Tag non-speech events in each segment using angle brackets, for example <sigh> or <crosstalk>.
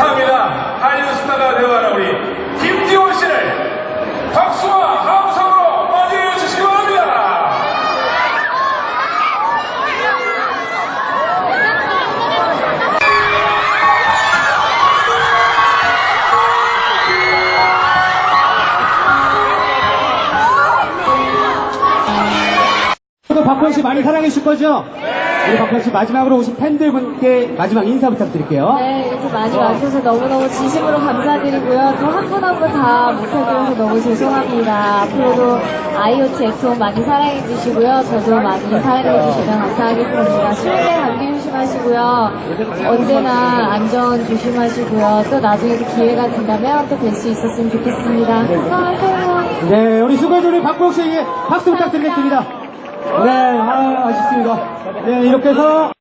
감사합니다. 한류 스타가 되어가는 우리 김지원 씨를 박수와 함성으로 맞이해 주시기 바랍니다. 또 박원 씨 많이 사랑해 주실 거죠? 우리 박원 씨 마지막으로 오신 팬들분께 마지막 인사 부탁드릴게요. 네, 이렇게 많이 와주셔서 너무너무 진심으로 감사드리고요. 또 한 분 한 분 다 못해드려서 너무 죄송합니다. 앞으로도 IoT 엑소 많이 사랑해주시고요. 저도 많이 사랑해주시면 감사하겠습니다. 실내 감기 조심하시고요. 언제나 안전 조심하시고요. 또 나중에도 기회가 된다면 또 뵐 수 있었으면 좋겠습니다. 수고하세요. 네, 우리 수고해준 우리 박보영 씨에게 박수 부탁드리겠습니다. 네, 아, 아쉽습니다. 네, 이렇게 해서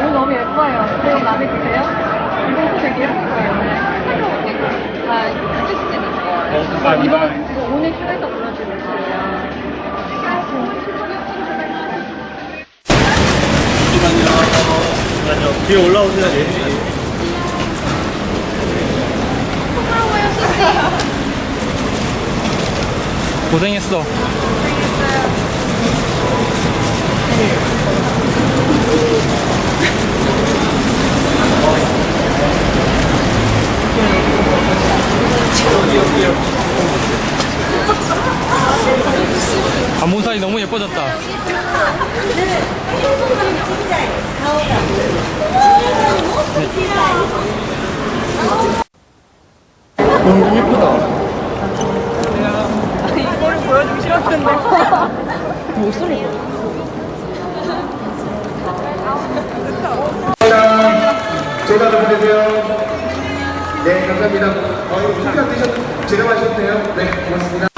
이거 너무 예뻐요. 이거 마음에 드세요? 이거 되게 예뻐요. 아, 찍을 때는 좋 뒤에 올라오세요. 예. 고생했어. 안 <laughs> 본살이 너무 예뻐졌다. 너무 예쁘다. 제가 보내세요. 네, 감사합니다. 어, 이렇게 안 되셔도 지나가셔도 돼요. 네, 고맙습니다.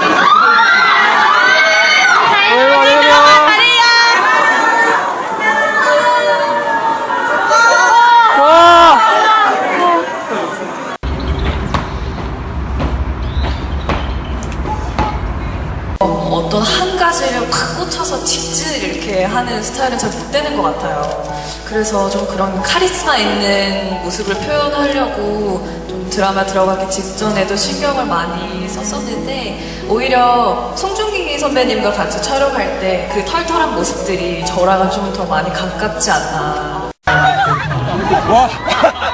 어떤 한 가지를 팍 꽂혀서 직진을 이렇게 하는 스타일은 잘 못 되는 것 같아요. 그래서 좀 그런 카리스마 있는 모습을 표현하려고 좀 드라마 들어가기 직전에도 신경을 많이 썼었는데 오히려 송중기 선배님과 같이 촬영할 때 그 털털한 모습들이 저랑은 좀더 많이 가깝지 않나. 내 <laughs>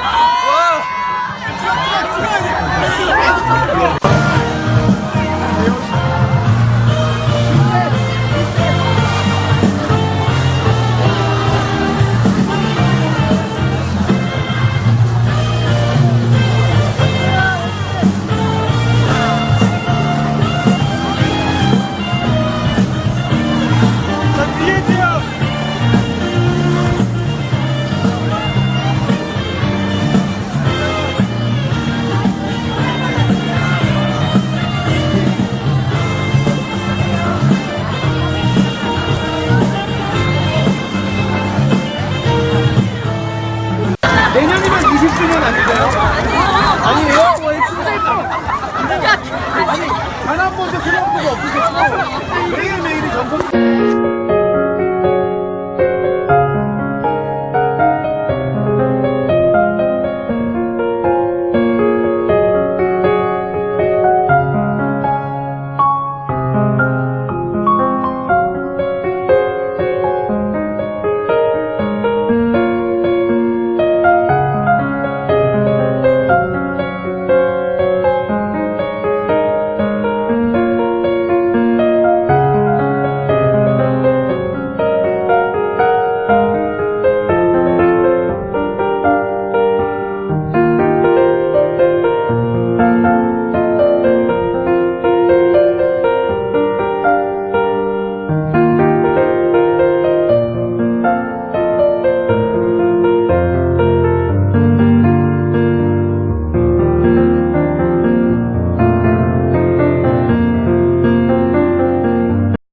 아니에요? 아니에요?